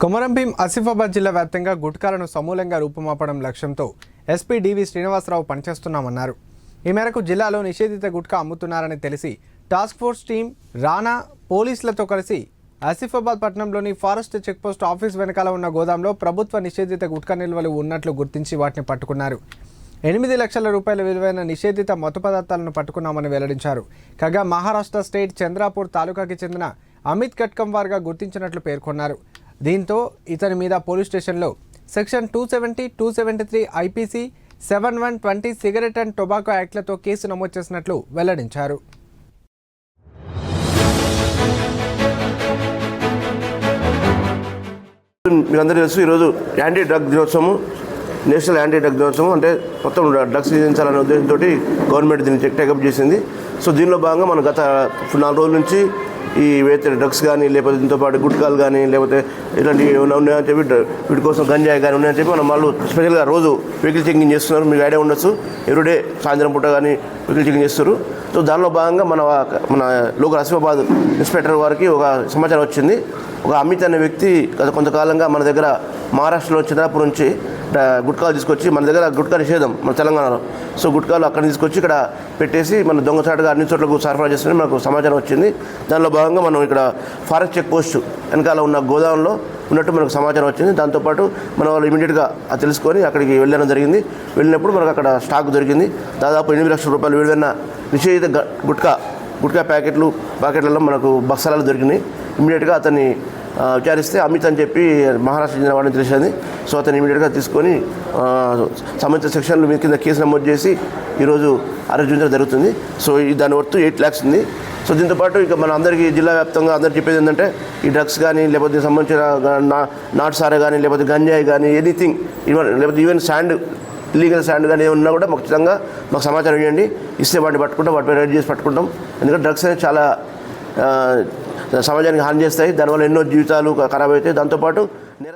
కొమరంభీం ఆసిఫాబాద్ జిల్లా వ్యాప్తంగా గుట్కాలను సమూలంగా రూపుమాపడం లక్ష్యంతో ఎస్పీ డివి శ్రీనివాసరావు పనిచేస్తున్నామన్నారు. ఈ మేరకు జిల్లాలో నిషేధిత గుట్కా అమ్ముతున్నారని తెలిసి టాస్క్ ఫోర్స్ టీం రానా పోలీసులతో కలిసి ఆసిఫాబాద్ పట్టణంలోని ఫారెస్ట్ చెక్పోస్ట్ ఆఫీస్ వెనకాల ఉన్న గోదాంలో ప్రభుత్వ నిషేధిత గుట్కా నిల్వలు ఉన్నట్లు గుర్తించి వాటిని పట్టుకున్నారు. ఎనిమిది లక్షల రూపాయల విలువైన నిషేధిత మత్తు పదార్థాలను పట్టుకున్నామని వెల్లడించారు. కాగా మహారాష్ట్ర స్టేట్ చంద్రాపూర్ తాలూకాకి చెందిన అమిత్ కట్కంవార్గా గుర్తించినట్లు పేర్కొన్నారు. దీంతో ఇతని మీద పోలీస్ స్టేషన్లో section two seventy two seventy three IPC seven one twenty cigarette and tobacco యాక్ట్లతో case నమోదు చేసినట్లు వెల్లడించారు. మీరందరూ తెలుసు ఈరోజు యాంటీ డ్రగ్ దినోత్సవం నేషనల్ యాంటీ డ్రగ్ దినోత్సవం అంటే మొత్తం డ్రగ్స్ నిధించాలనే ఉద్దేశంతో గవర్నమెంట్ దీన్ని చెక్ టేకప్ చేసింది. సో దీనిలో భాగంగా మనం గత నాలుగు రోజుల నుంచి ఈ వేతే డ్రగ్స్ కానీ లేకపోతే దీంతో పాటు గుట్కాలు కానీ లేకపోతే ఇలాంటివి ఏమైనా ఉన్నాయని చెప్పి వీటి కోసం గంజాయి కానీ ఉన్నాయని చెప్పి మనం వాళ్ళు స్పెషల్గా రోజు వెహికల్ చెకింగ్ చేస్తున్నారు. మీకు ఐడియా ఉండొచ్చు. ఎవ్రీడే సాయంత్రం పూట కానీ వెహికల్ చెకింగ్ చేస్తారు. సో దానిలో భాగంగా మన మన లోకల్ ఆసిఫాబాద్ ఇన్స్పెక్టర్ వారికి ఒక సమాచారం వచ్చింది. ఒక అమిత్ అనే వ్యక్తి గత కొంతకాలంగా మన దగ్గర మహారాష్ట్రలో చంద్రాపూర్ నుంచి గుట్కాలు తీసుకొచ్చి మన దగ్గర గుట్కా నిషేధం మన తెలంగాణలో. సో గుట్కాలు అక్కడ తీసుకొచ్చి ఇక్కడ పెట్టేసి మన దొంగచాటుగా అన్ని చోట్లకు సరఫరా చేస్తుందని మనకు సమాచారం వచ్చింది. దానిలో భాగంగా మనం ఇక్కడ ఫారెస్ట్ చెక్ పోస్ట్ వెనకాల ఉన్న గోదాంలో ఉన్నట్టు మనకు సమాచారం వచ్చింది. దాంతోపాటు మన వాళ్ళు ఇమీడియట్గా అది తెలుసుకొని అక్కడికి వెళ్ళడం జరిగింది. వెళ్ళినప్పుడు మనకు అక్కడ స్టాక్ దొరికింది. దాదాపు ఎనిమిది లక్షల రూపాయలు విలువైన నిషేధిత గుట్కా గుట్కా ప్యాకెట్లు ప్యాకెట్లలో మనకు బక్సాలలో దొరికినాయి. ఇమీడియట్గా అతన్ని విచారిస్తే అమిత్ అని చెప్పి మహారాష్ట్ర చెందిన వాడిని తెలిసింది. సో అతను ఇమీడియట్గా తీసుకొని సంబంధిత సంబంధించిన సెక్షన్లు మీ కింద కేసు నమోదు చేసి ఈరోజు అరెస్ట్ చేయడం జరుగుతుంది. సో ఈ దాని వర్త్ ఎయిట్ ల్యాక్స్ ఉంది. సో దీంతో పాటు ఇక మన అందరికీ జిల్లా వ్యాప్తంగా అందరు చెప్పేది ఏంటంటే ఈ డ్రగ్స్ కానీ లేకపోతే సంబంధించిన నా- నాటు సారా కానీ లేకపోతే గంజాయి కానీ ఎనీథింగ్ ఈవెన్ లేకపోతే ఈవెన్ శాండ్ ఇల్లీగల్ శాండ్ కానీ ఏమన్నా కూడా మాకు ఖచ్చితంగా మాకు సమాచారం ఇవ్వండి. ఇస్తే వాటిని పట్టుకుంటాం వాటిపై రెడీ చేసి పట్టుకుంటాం. ఎందుకంటే డ్రగ్స్ అనేది చాలా సమాజానికి హాని చేస్తాయి. దానివల్ల ఎన్నో జీవితాలు ఖరాబ్ అవుతాయి. దాంతోపాటు నేర